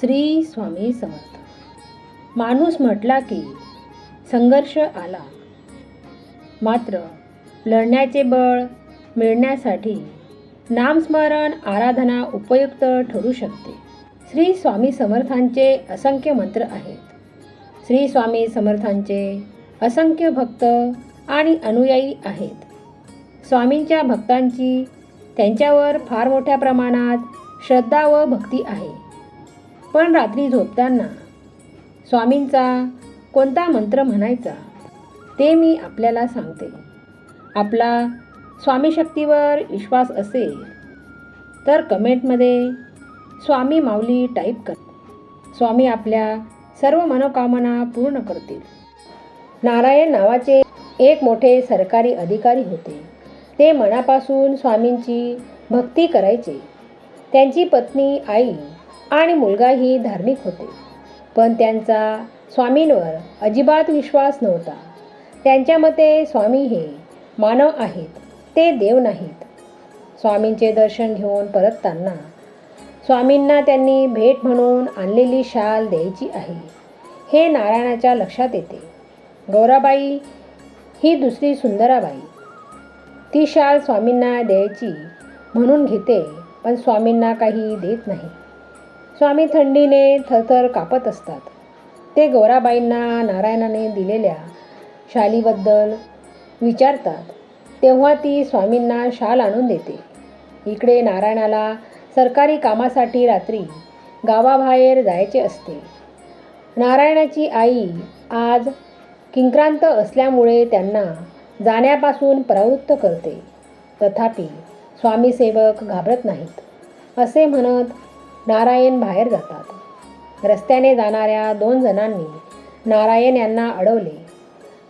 श्री स्वामी समर्थ. माणूस म्हटला की संघर्ष आला. मात्र लढण्याचे बळ मिळण्यासाठी नामस्मरण आराधना उपयुक्त ठरू शकते. श्री स्वामी समर्थांचे असंख्य मंत्र आहेत. श्री स्वामी समर्थांचे असंख्य भक्त आणि अनुयायी आहेत. स्वामींच्या भक्तांची त्यांच्यावर फार मोठ्या प्रमाणात श्रद्धा व भक्ती आहे. पण रात्री झोपताना स्वामींचा कोणता मंत्र म्हणायचा ते मी आपल्याला सांगते. आपला स्वामी शक्तीवर विश्वास असेल तर कमेंटमध्ये स्वामी माऊली टाईप कर. स्वामी आपल्या सर्व मनोकामना पूर्ण करतील. नारायण नावाचे एक मोठे सरकारी अधिकारी होते. ते मनापासून स्वामींची भक्ती करायचे. त्यांची पत्नी आई आणि मुलगाही धार्मिक होते. पण त्यांचा स्वामींवर अजिबात विश्वास नव्हता. त्यांच्या मते स्वामी हे मानव आहेत ते देव नाहीत. स्वामींचे दर्शन घेऊन परतताना स्वामींना त्यांनी भेट म्हणून आणलेली शाल द्यायची आहे. हे नारायणाच्या लक्षात येते. गौराबाई ही दुसरी सुंदराबाई. ती शाल स्वामींना द्यायची म्हणून घेते पण स्वामींना काही देत नाही. स्वामी थंडीने थरथर कापत असतात. ते गौराबाईंना नारायणाने दिलेल्या शालीबद्दल विचारतात. तेव्हा ती स्वामींना शाल आणून देते. इकडे नारायणाला सरकारी कामासाठी रात्री गावाबाहेर जायचे असते. नारायणाची आई आज किंक्रांत असल्यामुळे त्यांना जाण्यापासून प्रवृत्त करते. तथापि स्वामीसेवक घाबरत नाहीत. असे म्हणत नारायण बाहेर जातात. रस्त्याने जाणाऱ्या दोन जणांनी नारायण यांना अडवले.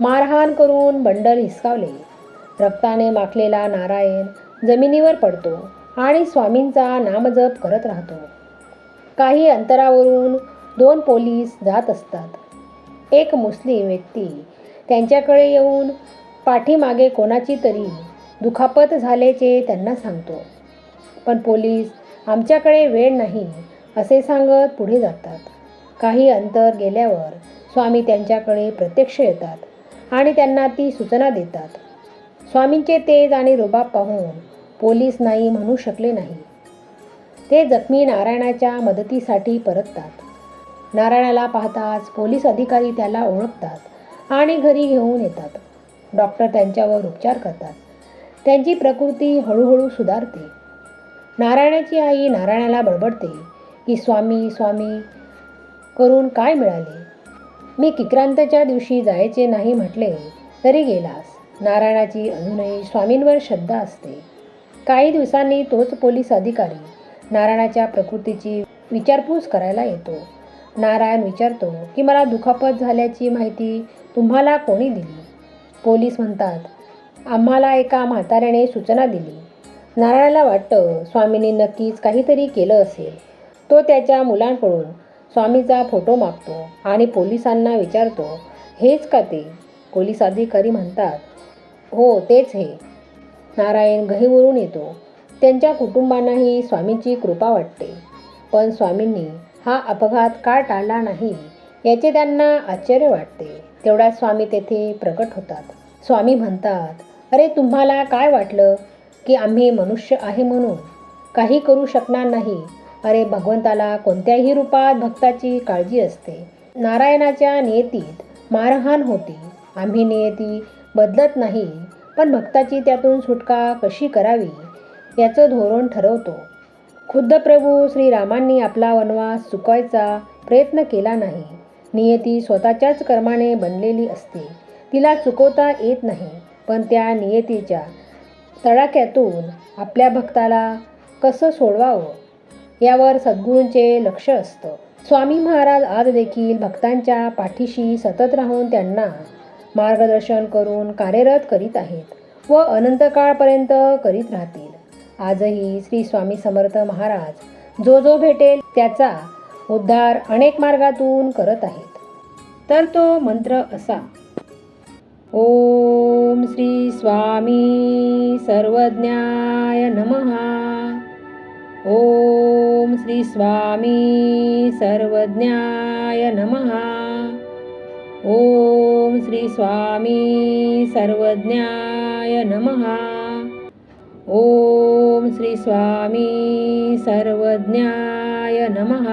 मारहाण करून बंडल हिसकावले. रक्ताने माखलेला नारायण जमिनीवर पडतो आणि स्वामींचा नामजप करत राहतो. काही अंतरावरून दोन पोलीस जात असतात. एक मुस्लिम व्यक्ती त्यांच्याकडे येऊन पाठीमागे कोणाची तरी दुखापत झाल्याचे त्यांना सांगतो. पण पोलीस आमच्याकडे वेळ नाही असे सांगत पुढे जातात. काही अंतर गेल्यावर स्वामी त्यांच्याकडे प्रत्यक्ष येतात आणि त्यांना ती सूचना देतात. स्वामींचे तेज आणि रुबाब पाहून पोलीस नाही म्हणू शकले नाही. ते जखमी नारायणाच्या मदतीसाठी परततात. नारायणाला पाहताच पोलीस अधिकारी त्याला ओळखतात आणि घरी घेऊन येतात. डॉक्टर त्यांच्यावर उपचार करतात. त्यांची प्रकृती हळूहळू सुधारते. नारायणाची आई नारायणाला बडबडते की स्वामी स्वामी करून काय मिळाले? मी किक्रांतच्या दिवशी जायचे नाही म्हटले तरी गेलास. नारायणाची अजूनही स्वामींवर श्रद्धा असते. काही दिवसांनी तोच पोलीस अधिकारी नारायणाच्या प्रकृतीची विचारपूस करायला येतो. नारायण विचारतो की मला दुखापत झाल्याची माहिती तुम्हाला कोणी दिली? पोलीस म्हणतात आम्हाला एका म्हाताऱ्याने सूचना दिली. नारळाला वाटतं स्वामींनी नक्कीच काहीतरी केलं असेल. तो त्याच्या मुलांकडून स्वामीचा फोटो मागतो आणि पोलिसांना विचारतो हेच का ते? पोलीस अधिकारी म्हणतात हो तेच हे. नारायण गहीवरून येतो. त्यांच्या कुटुंबांनाही स्वामींची कृपा वाटते. पण स्वामींनी हा अपघात का टाळला नाही याचे त्यांना आश्चर्य वाटते. तेवढा स्वामी तेथे प्रकट होतात. स्वामी म्हणतात अरे तुम्हाला काय वाटलं? की आम्ही मनुष्य आहे म्हणून काही करू शकणार नाही. अरे भगवंताला कोणत्याही रूपात भक्ताची काळजी असते. नारायणाच्या नियतीत मारहाण होती. आम्ही नियती बदलत नाही पण भक्ताची त्यातून सुटका कशी करावी याचं धोरण ठरवतो. खुद्द प्रभू श्रीरामांनी आपला वनवास चुकवायचा प्रयत्न केला नाही. नियती स्वतःच्याच कर्माने बनलेली असते. तिला चुकवता येत नाही पण त्या नियतीच्या तडाख्यातून आपल्या भक्ताला कसं सोडवावं? यावर सद्गुरूंचे लक्ष असतं. स्वामी महाराज आज देखील भक्तांच्या पाठीशी सतत राहून त्यांना मार्गदर्शन करून कार्यरत करीत आहेत व अनंतकाळपर्यंत करीत राहतील. आजही श्री स्वामी समर्थ महाराज जो जो भेटेल त्याचा उद्धार अनेक मार्गातून करत आहेत. तर तो मंत्र असा ओम श्री स्वामी सर्वज्ञाय नमः। ओम श्री स्वामी सर्वज्ञाय नमः। ओम श्री स्वामी सर्वज्ञाय नमः। ओम श्री स्वामी सर्वज्ञाय नमः।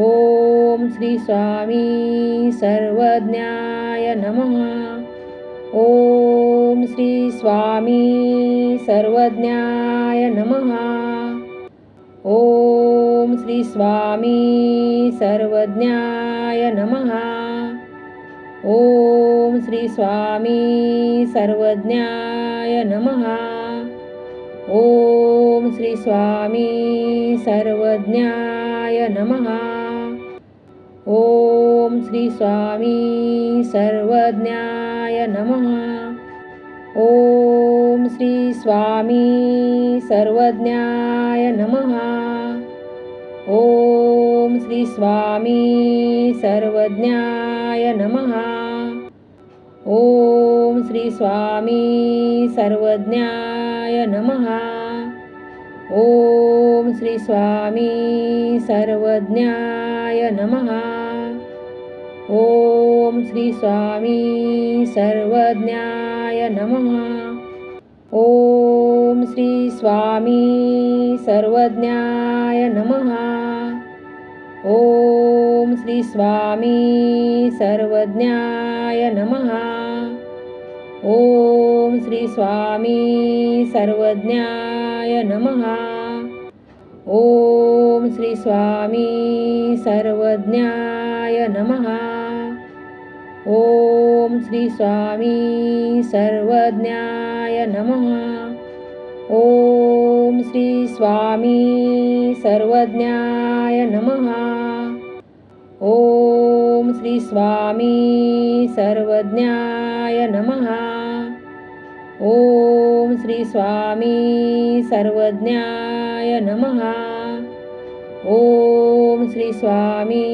ओम श्री स्वामी सर्वज्ञाय नमः. ओम श्री स्वामी सर्वज्ञाय नमः. ओम श्री स्वामी सर्वज्ञाय नमः. ओम श्री स्वामी सर्वज्ञाय नमः. ओम श्री स्वामी सर्वज्ञाय नमः. ओम श्री स्वामी सर्वज्ञाय नमः. ॐ श्री स्वामी सर्वज्ञाय नमः. ॐ श्री स्वामी सर्वज्ञाय नमः. ॐ श्री स्वामी सर्वज्ञाय नमः. ॐ श्री स्वामी सर्वज्ञाय नमः. ॐ श्रीस्वामी सर्वज्ञाय नमः। ॐ श्रीस्वामी सर्वज्ञाय नमः। ॐ श्रीस्वामी सर्वज्ञाय नमः। ॐ श्रीस्वामी सर्वज्ञाय नमः। ॐ श्रीस्वामी सर्वज्ञाय नमः। ओम श्री स्वामी सर्वज्ञाय नमः। ओम श्री स्वामी सर्वज्ञाय नमः। ओम श्री स्वामी सर्वज्ञाय नमः। ओम श्री स्वामी सर्वज्ञाय नमः। ओम श्री स्वामी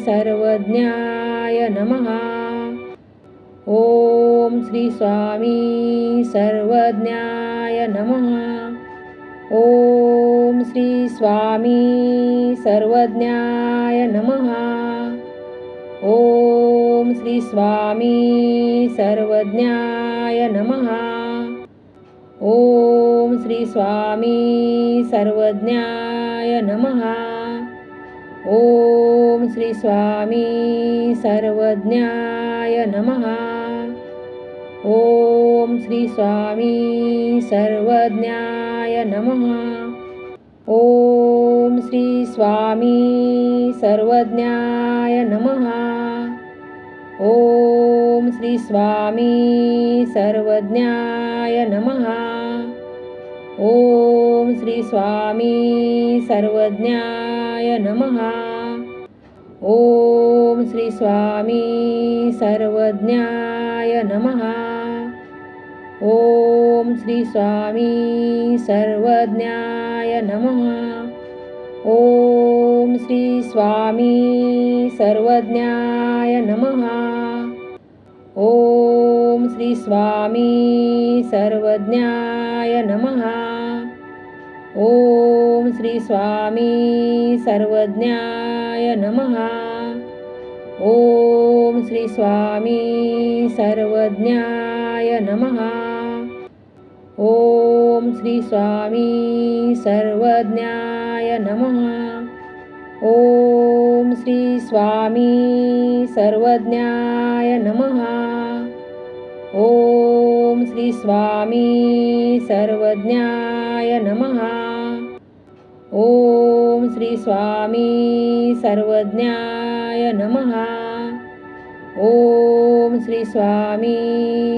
सर्वज्ञाय नमः। ओम श्री स्वामी सर्वज्ञाय नमः। ओम श्री स्वामी सर्वज्ञाय नमः। ओम श्री स्वामी सर्वज्ञाय नमः। ओम श्री स्वामी सर्वज्ञाय नमः। ओम श्री स्वामी सर्वज्ञाय नमः। ओम श्री स्वामी सर्वज्ञाय नमः। ओम श्री स्वामी सर्वज्ञाय नमः। ओम श्री स्वामी सर्वज्ञाय नमः। ओम श्री स्वामी सर्वज्ञाय नमः। ओम श्री स्वामी सर्वज्ञाय नमः। ओम श्री स्वामी सर्वज्ञाय नमः। ओम श्री स्वामी सर्वज्ञाय नमः। ओम श्री स्वामी सर्वज्ञाय नमः। ओम श्री स्वामी सर्वज्ञाय नमः। ओम श्री स्वामी सर्वज्ञाय नमः। ओम श्री स्वामी सर्वज्ञाय नमः। ओम श्री स्वामी सर्वज्ञाय नमः। ओम श्री स्वामी सर्वज्ञाय नमः। ओम श्री स्वामी सर्वज्ञाय नमः। ओम श्री स्वामी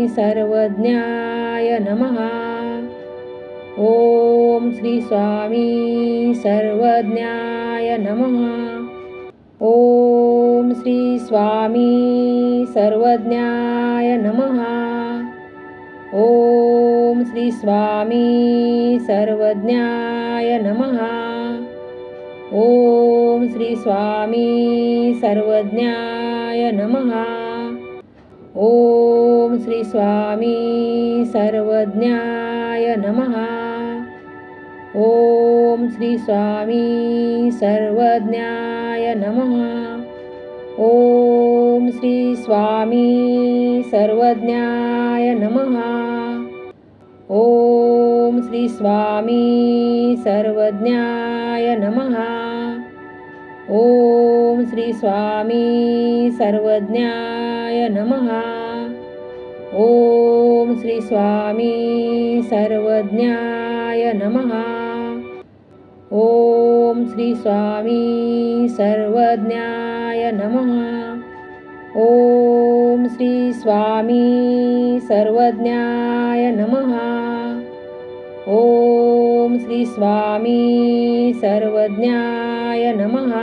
सर्वज्ञाय नमः। ओम श्री स्वामी सर्वज्ञाय नमः। ओम श्री स्वामी सर्वज्ञाय नमः। ओम श्री स्वामी सर्वज्ञाय नमः। ओम श्री स्वामी सर्वज्ञाय नमः। ओम श्री स्वामी सर्वज्ञाय नमः। ओम श्री स्वामी सर्वज्ञाय नमः। ओम श्री स्वामी सर्वज्ञाय नमः। ओम श्री स्वामी सर्वज्ञाय नमः। ओम श्री स्वामी सर्वज्ञाय नमः। ओम श्री स्वामी सर्वज्ञाय नमः। ओम श्री स्वामी सर्वज्ञाय नमः। ओम श्री स्वामी सर्वज्ञाय नमः। ओम श्री स्वामी सर्वज्ञाय नमः।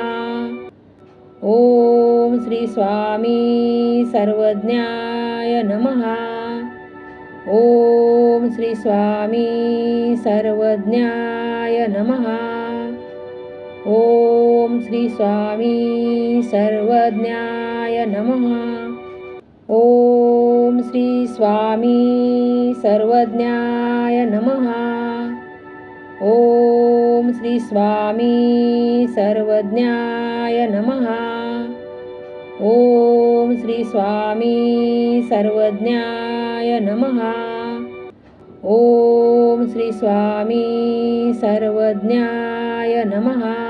ओम श्री स्वामी सर्वज्ञाय नमः। ओम श्री स्वामी सर्वज्ञाय नमः। श्री स्वामी सर्वज्ञाय नमः। ॐ श्री स्वामी सर्वज्ञाय नमः। ॐ श्री स्वामी सर्वज्ञाय नमः। ॐ श्री स्वामी सर्वज्ञाय नमः। ॐ श्री स्वामी सर्वज्ञाय नमः।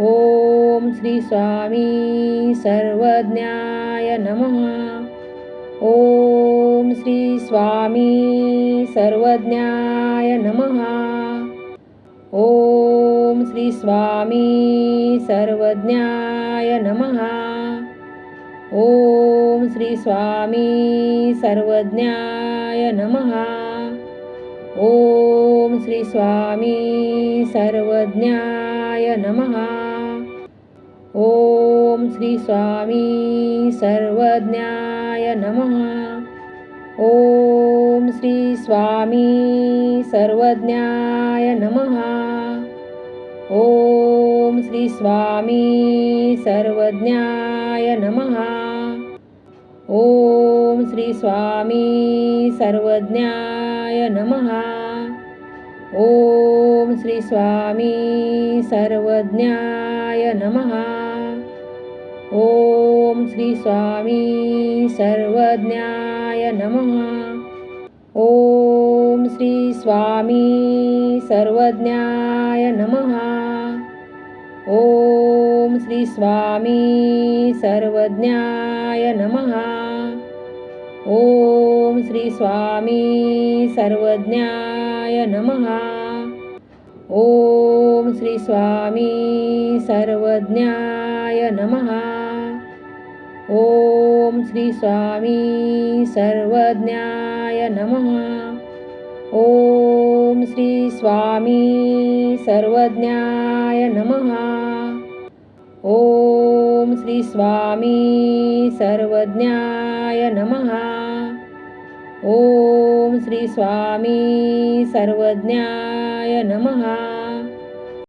ओम श्री स्वामी सर्वज्ञाय नमः। ओम श्री स्वामी सर्वज्ञाय नमः। ओम श्री स्वामी सर्वज्ञाय नमः। ओम श्री स्वामी सर्वज्ञाय नमः। ओम श्री स्वामी सर्वज्ञाय नमः। ओम श्री स्वामी सर्वज्ञाय नमः। ओम श्री स्वामी सर्वज्ञाय नमः। ओम श्री स्वामी सर्वज्ञाय नमः। ओम श्री स्वामी सर्वज्ञाय नमः। ओम श्री स्वामी सर्वज्ञाय नमः। ओम श्री स्वामी सर्वज्ञाय नमः। ओम श्री स्वामी सर्वज्ञाय नमः। ओम श्री स्वामी सर्वज्ञाय नमः। ओम श्री स्वामी सर्वज्ञाय नमः। ओम श्री स्वामी सर्वज्ञाय नमः। ओम श्री स्वामी सर्वज्ञाय नमः। ओम श्री स्वामी सर्वज्ञाय नमः। ओम श्री स्वामी सर्वज्ञाय नमः। ओम श्री स्वामी सर्वज्ञाय नमः।